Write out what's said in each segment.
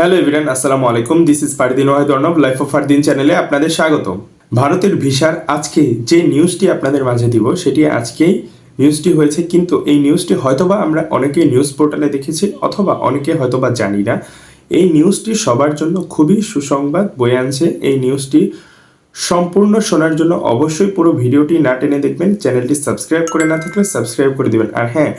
Hello everyone আসসালামু আলাইকুম। This is Fardin Wahid Arnab life of Fardin চ্যানেলে আপনাদের স্বাগত ভারতের ভিসার আজকে যে নিউজটি আপনাদের মাঝে দিব, সেটি আজকেই নিউজটি হয়েছে, কিন্তু এই নিউজটি হয়তোবা আমরা অনেকে নিউজ পোর্টালে দেখেছি, অথবা অনেকে হয়তোবা জানি না। এই নিউজটি সবার জন্য খুবই সুসংবাদ বয়ে আনছে। এই নিউজটি সম্পূর্ণ শোনার জন্য অবশ্যই পুরো ভিডিওটি না টেনে দেখবেন, চ্যানেলটি সাবস্ক্রাইব করে না থাকলে সাবস্ক্রাইব করে দিবেন। আর হ্যাঁ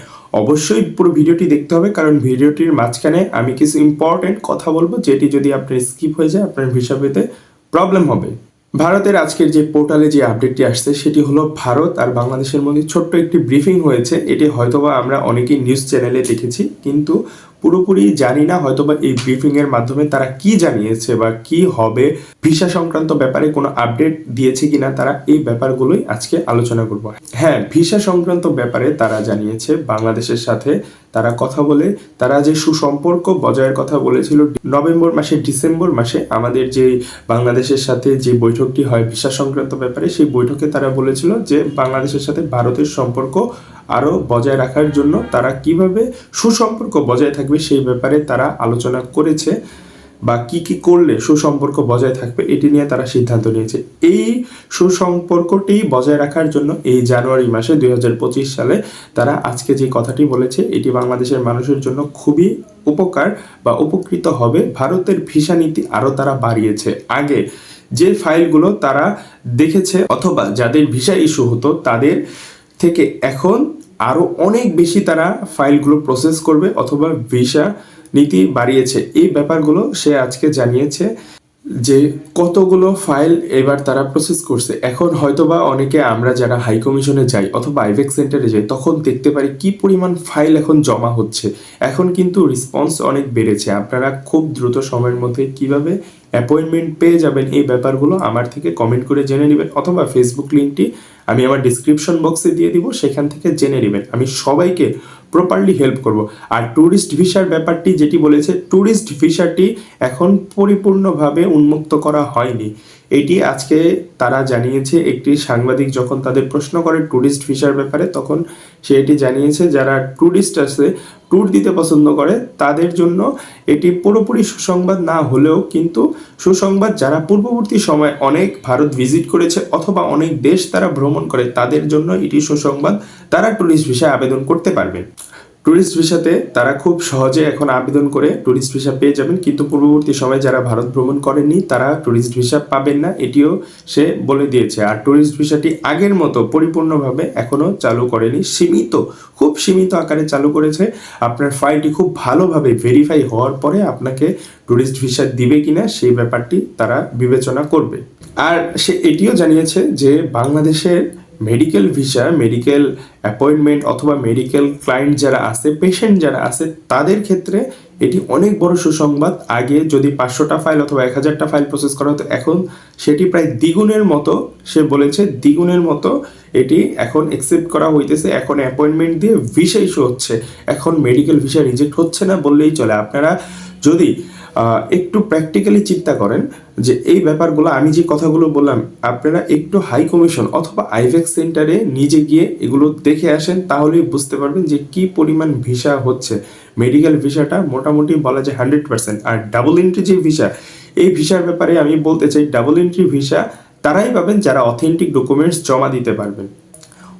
অবশ্যই পুরো ভিডিওটি দেখতে হবে, কারণ ভিডিওটির মাঝখানে আমি কিছু ইম্পর্টেন্ট কথা বলব, যেটি যদি আপনার স্কিপ হয়ে যায়, আপনার ভিসা পেতে প্রবলেম হবে। ভারতের আজকের যে পোর্টালে যে আপডেটটি আসছে, সেটি হলো ভারত আর বাংলাদেশের মধ্যে ছোট্ট একটি ব্রিফিং হয়েছে। এটি হয়তোবা আমরা অনেকেই নিউজ চ্যানেলে দেখেছি, কিন্তু পুরোপুরি জানি না, হয়তোবা এই ব্রিফিং এর মাধ্যমে তারা কি জানিয়েছে বা কি হবে, ভিসা সংক্রান্ত ব্যাপারে কোনো আপডেট দিয়েছে কিনা তারা এই ব্যাপারগুলোই আজকে আলোচনা করব। হ্যাঁ ভিসা সংক্রান্ত ব্যাপারে তারা জানিয়েছে, বাংলাদেশের সাথে তারা কথা বলে, তারা যে সুসম্পর্ক বজায়ের কথা বলেছিল নভেম্বর মাসে, ডিসেম্বর মাসে আমাদের যে বাংলাদেশের সাথে যে বৈঠকটি হয় ভিসা সংক্রান্ত ব্যাপারে, সেই বৈঠকে তারা বলেছিল যে বাংলাদেশের সাথে ভারতের সম্পর্ক আরও বজায় রাখার জন্য তারা কীভাবে সুসম্পর্ক বজায় থাকবে সেই ব্যাপারে তারা আলোচনা করেছে বা কি কি করলে সুসম্পর্ক বজায় থাকবে এটি নিয়ে তারা সিদ্ধান্ত নিয়েছে। এই সুসম্পর্কটি বজায় রাখার জন্য এই জানুয়ারি মাসে দু হাজার পঁচিশ সালে তারা আজকে যে কথাটি বলেছে, এটি বাংলাদেশের মানুষের জন্য খুবই উপকার বা উপকৃত হবে। ভারতের ভিসা নীতি আরও তারা বাড়িয়েছে। আগে যে ফাইলগুলো তারা দেখেছে অথবা যাদের ভিসা ইস্যু হতো তাদের থেকে এখন আরও অনেক বেশি তারা ফাইলগুলো প্রসেস করবে অথবা ভিসা নীতি বাড়িয়েছে। এই ব্যাপারগুলো সে আজকে জানিয়েছে। যে কতগুলো ফাইল এবার তারা প্রসেস করছে। এখন হয়তোবা অনেকে আমরা যারা হাই কমিশনে যাই অথবা আইভেক সেন্টারে যাই, তখন দেখতে পারি কি পরিমাণ ফাইল এখন জমা হচ্ছে। এখন কিন্তু রেসপন্স অনেক বেড়েছে। আপনারা খুব দ্রুত সময়ের মধ্যে কীভাবে অ্যাপয়েন্টমেন্ট পেয়ে যাবেন এই ব্যাপারগুলো আমার থেকে কমেন্ট করে জেনে নেবেন অথবা ফেসবুক লিঙ্কটি আমি আমার ডিসক্রিপশন বক্সে দিয়ে দিব, সেখান থেকে জেনে নেবেন। আমি সবাইকে প্রপারলি হেল্প করব। আর ট্যুরিস্ট ভিসার ব্যাপারটি যেটি বলেছে ট্যুরিস্ট ভিসাটি এখন পরিপূর্ণভাবে উন্মুক্ত করা হয়নি। এটি আজকে তারা জানিয়েছে, একটি সাংবাদিক যখন তাদের প্রশ্ন করে ট্যুরিস্ট ভিসার ব্যাপারে, তখন সে এটি জানিয়েছে, যারা ট্যুরিস্ট আছে, ট্যুর দিতে পছন্দ করে, তাদের জন্য এটি পুরোপুরি সুসংবাদ না হলেও কিন্তু সুসংবাদ যারা পূর্ববর্তী সময় অনেক ভারত ভিজিট করেছে অথবা অনেক দেশ তারা ভ্রমণ করে, তাদের জন্য এটি সুসংবাদ। তারা ট্যুরিস্ট ভিসায় আবেদন করতে পারবেন ট্যুরিস্ট ভিসাতে তারা খুব সহজে এখন আবেদন করে ট্যুরিস্ট ভিসা পেয়ে যাবেন। কিন্তু পূর্ববর্তী সময়ে যারা ভারত ভ্রমণ করেননি, তারা ট্যুরিস্ট ভিসা পাবেন না। এটিও সে বলে দিয়েছে। আর ট্যুরিস্ট ভিসাটি আগের মতো পরিপূর্ণভাবে এখনও চালু করেনি। সীমিত, খুব সীমিত আকারে চালু করেছে। আপনার ফাইলটি খুব ভালোভাবে ভেরিফাই হওয়ার পরে আপনাকে ট্যুরিস্ট ভিসা দিবে কিনা, সেই ব্যাপারটি তারা বিবেচনা করবে। আর সে এটিও জানিয়েছে যে বাংলাদেশের মেডিকেল ভিসা মেডিকেল অ্যাপয়েন্টমেন্ট অথবা মেডিকেল ক্লায়েন্ট যারা আছে পেশেন্ট যারা আছে, তাদের ক্ষেত্রে এটি অনেক বড় সুসংবাদ। আগে যদি পাঁচশোটা ফাইল অথবা এক হাজারটা ফাইল প্রসেস করা হতো, এখন সেটি প্রায় দ্বিগুণের মতো, সে বলেছে দ্বিগুণের মতো এটি এখন অ্যাকসেপ্ট করা হইতেছে। এখন অ্যাপয়েন্টমেন্ট দিয়ে ভিসা ইস্যু হচ্ছে। এখন মেডিকেল ভিসা রিজেক্ট হচ্ছে না বললেই চলে। আপনারা যদি একটু প্র্যাকটিক্যালি চিন্তা করেন যে এই ব্যাপারগুলো আমি যে কথাগুলো বললাম, আপনারা একটু হাই কমিশন অথবা আইভেক্স সেন্টারে নিজে গিয়ে এগুলো দেখে আসেন, তাহলেই বুঝতে পারবেন যে কি পরিমাণ ভিসা হচ্ছে। মেডিকেল ভিসাটা মোটামুটি বলা যায় হান্ড্রেড পার্সেন্ট আর ডাবল এন্ট্রি যে ভিসা এই ভিসার ব্যাপারে আমি বলতে চাই ডাবল এন্ট্রি ভিসা তারাই পাবেন যারা অথেন্টিক ডকুমেন্টস জমা দিতে পারবেন।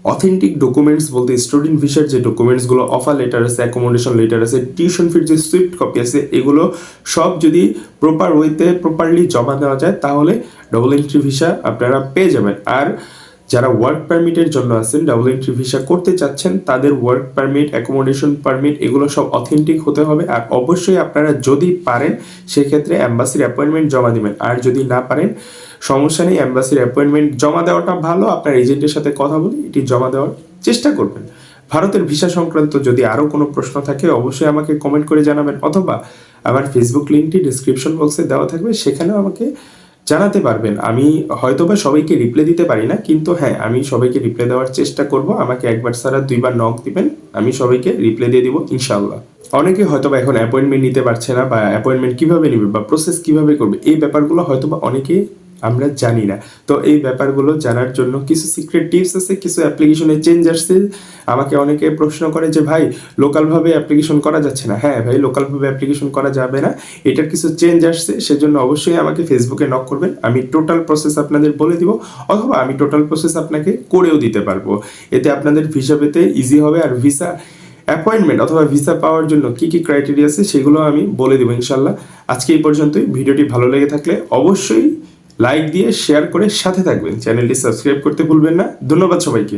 অথেন্টিক ডকুমেন্টস বলতে স্টুডেন্ট ভিসার যে ডকুমেন্টসগুলো অফার লেটার আছে অ্যাকোমোডেশন লেটার আছে টিউশন ফির যে সুইফট কপি আছে, এগুলো সব যদি প্রপার ওয়েতে প্রপারলি জমা দেওয়া যায়, তাহলে ডবল এন্ট্রি ভিসা আপনারা পেয়ে যাবেন। আর যারা ওয়ার্ক পারমিটের জন্য আছেন ডাবল এন্ট্রি ভিসা করতে চাচ্ছেন, তাদের ওয়ার্ক পারমিট অ্যাকোমোডেশন পারমিট এগুলো সব অথেন্টিক হতে হবে। আর অবশ্যই আপনারা যদি পারেন, সেক্ষেত্রে অ্যাম্বাসির অ্যাপয়েন্টমেন্ট জমা দিবেন। আর যদি না পারেন, সমস্যা নেই অ্যাম্বাসির অ্যাপয়েন্টমেন্ট জমা দেওয়াটা ভালো। আপনার এজেন্টের সাথে কথা বলে এটি জমা দেওয়ার চেষ্টা করবেন। ভারতের ভিসা সংক্রান্ত যদি আরও কোনো প্রশ্ন থাকে, অবশ্যই আমাকে কমেন্ট করে জানাবেন, অথবা আমার ফেসবুক লিঙ্কটি ডিসক্রিপশন বক্সে দেওয়া থাকবে। সেখানেও আমাকে জানাতে পারবেন। আমি হয়তো বা সবাইকে রিপ্লাই দিতে পারি না, কিন্তু হ্যাঁ আমি সবাইকে রিপ্লাই দেওয়ার চেষ্টা করব। আমাকে একবার সারা দুইবার নক দিবেন, আমি সবাইকে রিপ্লাই দিয়ে দিব ইনশাল্লাহ অনেকে হয়তোবা এখন অ্যাপয়েন্টমেন্ট নিতে পারছে না বা অ্যাপয়েন্টমেন্ট কীভাবে নেবে বা প্রসেস কীভাবে করবে, এই ব্যাপারগুলো হয়তোবা অনেকে আমরা জানি না। তো এই ব্যাপারগুলো জানার জন্য কিছু সিক্রেট টিপস আছে, কিছু অ্যাপ্লিকেশনে চেঞ্জ আসছে। আমাকে অনেকে প্রশ্ন করে যে, ভাই লোকালভাবে অ্যাপ্লিকেশন করা যাচ্ছে না? হ্যাঁ ভাই লোকালভাবে অ্যাপ্লিকেশন করা যাবে না। এটার কিছু চেঞ্জ আসছে, সেজন্য অবশ্যই আমাকে ফেসবুকে নক করবেন। আমি টোটাল প্রসেস আপনাদের বলে দিব, অথবা আমি টোটাল প্রসেস আপনাকে করেও দিতে পারব। এতে আপনাদের ভিসা পেতে ইজি হবে, আর ভিসা অ্যাপয়েন্টমেন্ট অথবা ভিসা পাওয়ার জন্য কি কি ক্রাইটেরিয়া আছে, সেগুলো আমি বলে দেবো ইনশাল্লাহ। আজকে এই পর্যন্তই। ভিডিওটি ভালো লেগে থাকলে অবশ্যই লাইক দিয়ে শেয়ার করে সাথে থাকবেন। চ্যানেলটি সাবস্ক্রাইব করতে ভুলবেন না। ধন্যবাদ সবাইকে।